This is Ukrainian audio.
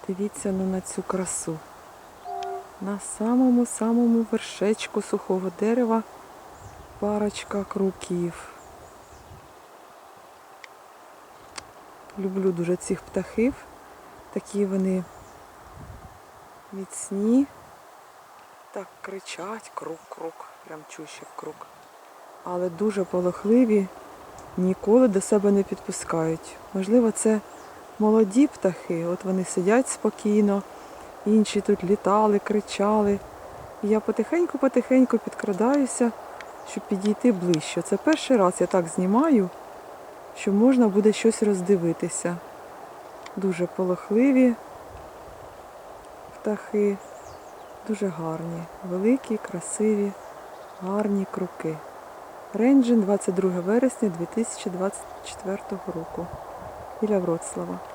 Подивіться ну, на цю красу. На самому-самому вершечку сухого дерева парочка круків. Люблю дуже цих птахів. Такі вони міцні. Так кричать крук-крук, прям чуще крук. Але дуже полохливі, ніколи до себе не підпускають. Можливо, це молоді птахи, от вони сидять спокійно, інші тут літали, кричали. І я потихеньку-потихеньку підкрадаюся, щоб підійти ближче. Це перший раз я так знімаю, що можна буде щось роздивитися. Дуже полохливі птахи, дуже гарні, великі, красиві, гарні круки. Рейнджин 22 вересня 2024 року біля Вроцлава.